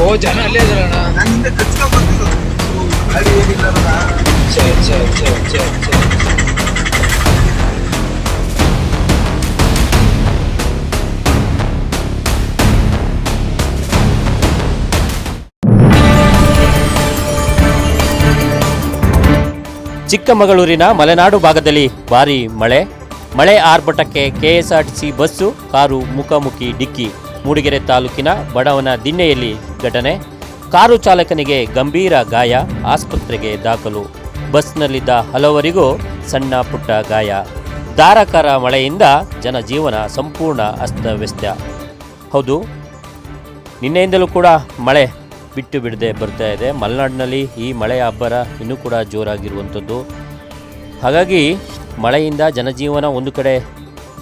ಓ ಜನ ಅಲ್ಲೇ ನಾನು ಹಿಂದೆ ಕಚ್ಕೊಂಡ್ ಬರ್ತಿದ್ದು ಗಾಡಿ ಏನಿಲ್ಲ ಚಿಕ್ಕಮಗಳೂರಿನ ಮಲೆನಾಡು ಭಾಗದಲ್ಲಿ ಭಾರಿ ಮಳೆ. ಮಳೆ ಆರ್ಭಟಕ್ಕೆ ಕೆಎಸ್ಆರ್ಟಿಸಿ ಬಸ್ಸು ಕಾರು ಮುಖಾಮುಖಿ ಡಿಕ್ಕಿ. ಮೂಡಿಗೆರೆ ತಾಲೂಕಿನ ಬಡವನ ದಿಣ್ಣೆಯಲ್ಲಿ ಘಟನೆ ಕಾರು ಚಾಲಕನಿಗೆ ಗಂಭೀರ ಗಾಯ, ಆಸ್ಪತ್ರೆಗೆ ದಾಖಲು. ಬಸ್ನಲ್ಲಿದ್ದ ಹಲವರಿಗೂ ಸಣ್ಣ ಪುಟ್ಟ ಗಾಯ. ಧಾರಾಕಾರ ಮಳೆಯಿಂದ ಜನಜೀವನ ಸಂಪೂರ್ಣ ಅಸ್ತವ್ಯಸ್ತ. ಹೌದು, ನಿನ್ನೆಯಿಂದಲೂ ಕೂಡ ಮಳೆ ಬಿಟ್ಟು ಬಿಡದೆ ಬರ್ತಾ ಇದೆ. ಮಲೆನಾಡಿನಲ್ಲಿ ಈ ಮಳೆಯ ಅಬ್ಬರ ಇನ್ನೂ ಕೂಡ ಜೋರಾಗಿರುವಂಥದ್ದು ಹಾಗಾಗಿ ಮಳೆಯಿಂದ ಜನಜೀವನ ಒಂದು ಕಡೆ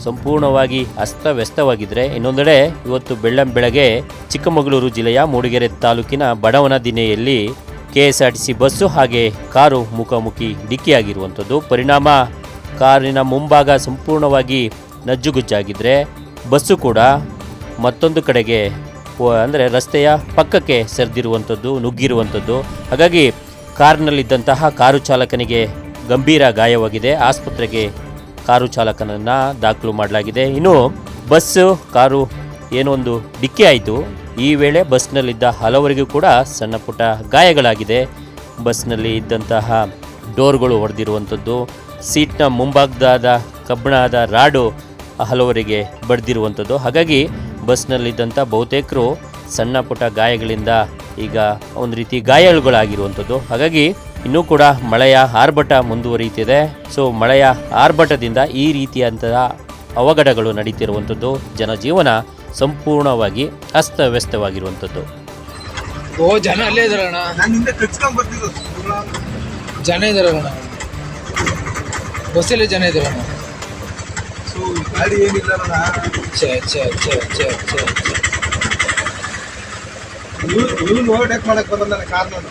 ಸಂಪೂರ್ಣವಾಗಿ ಅಸ್ತವ್ಯಸ್ತವಾಗಿದ್ದರೆ ಇನ್ನೊಂದೆಡೆ ಇವತ್ತು ಬೆಳ್ಳಂ ಬೆಳಗ್ಗೆ ಚಿಕ್ಕಮಗಳೂರು ಜಿಲ್ಲೆಯ ಮೂಡಿಗೆರೆ ತಾಲೂಕಿನ ಬಡವನ ದಿನೆಯಲ್ಲಿ ಕೆಎಸ್ಆರ್ಟಿಸಿ ಬಸ್ಸು ಹಾಗೆ ಕಾರು ಮುಖಾಮುಖಿ ಡಿಕ್ಕಿಯಾಗಿರುವಂಥದ್ದು. ಪರಿಣಾಮ ಕಾರಿನ ಮುಂಭಾಗ ಸಂಪೂರ್ಣವಾಗಿ ನಜ್ಜುಗುಜ್ಜಾಗಿದ್ದರೆ ಬಸ್ಸು ಕೂಡ ಮತ್ತೊಂದು ಕಡೆಗೆ ಅಂದರೆ ರಸ್ತೆಯ ಪಕ್ಕಕ್ಕೆ ಸರಿದಿರುವಂಥದ್ದು, ನುಗ್ಗಿರುವಂಥದ್ದು. ಹಾಗಾಗಿ ಕಾರ್ನಲ್ಲಿದ್ದಂತಹ ಕಾರು ಚಾಲಕನಿಗೆ ಗಂಭೀರ ಗಾಯವಾಗಿದೆ. ಆಸ್ಪತ್ರೆಗೆ ಕಾರು ಚಾಲಕನನ್ನು ದಾಖಲು ಮಾಡಲಾಗಿದೆ. ಇನ್ನು ಬಸ್ಸು ಕಾರು ಏನೋ ಒಂದು ಡಿಕ್ಕಿ ಆಯಿತು. ಈ ವೇಳೆ ಬಸ್ನಲ್ಲಿದ್ದ ಹಲವರಿಗೂ ಕೂಡ ಸಣ್ಣ ಪುಟ್ಟ ಗಾಯಗಳಾಗಿದೆ. ಬಸ್ನಲ್ಲಿ ಇದ್ದಂತಹ ಡೋರ್ಗಳು ಹೊಡೆದಿರುವಂಥದ್ದು ಸೀಟ್ನ ಮುಂಭಾಗದಾದ ಕಬ್ಬಿಣದ ರಾಡು ಹಲವರಿಗೆ ಬಡ್ದಿರುವಂಥದ್ದು ಹಾಗಾಗಿ ಬಸ್ನಲ್ಲಿದ್ದಂಥ ಬಹುತೇಕರು ಸಣ್ಣ ಪುಟ್ಟ ಗಾಯಗಳಿಂದ ಈಗ ಒಂದು ರೀತಿ ಗಾಯಗಳಾಗಿರುವಂಥದ್ದು ಹಾಗಾಗಿ ಇನ್ನೂ ಕೂಡ ಮಳೆಯ ಆರ್ಭಟ ಮುಂದುವರಿಯುತ್ತಿದೆ. ಸೊ ಮಳೆಯ ಆರ್ಭಟದಿಂದ ಈ ರೀತಿಯಂತಹ ಅವಘಡಗಳು ನಡೀತಿರುವಂಥದ್ದು ಜನಜೀವನ ಸಂಪೂರ್ಣವಾಗಿ ಅಸ್ತವ್ಯಸ್ತವಾಗಿರುವಂಥದ್ದು ಓ ಜನ ಅಲ್ಲೇ ಜನ ಇದಾರಣ್ಣ ಬಸ್ಸಲ್ಲಿ ಜನ ಇದಾರಣ್ಣ ಗಾಡಿ ಏನಿಲ್ಲ ಛೇ ಛೇ ಛೇ ಛೇ ಛೇ ಇವನು ಓವರ್ಟೇಕ್ ಮಾಡಕ್ ಬಂದ ನನ್ನ ಆ? ಕಾರ್ನಲ್ಲಿ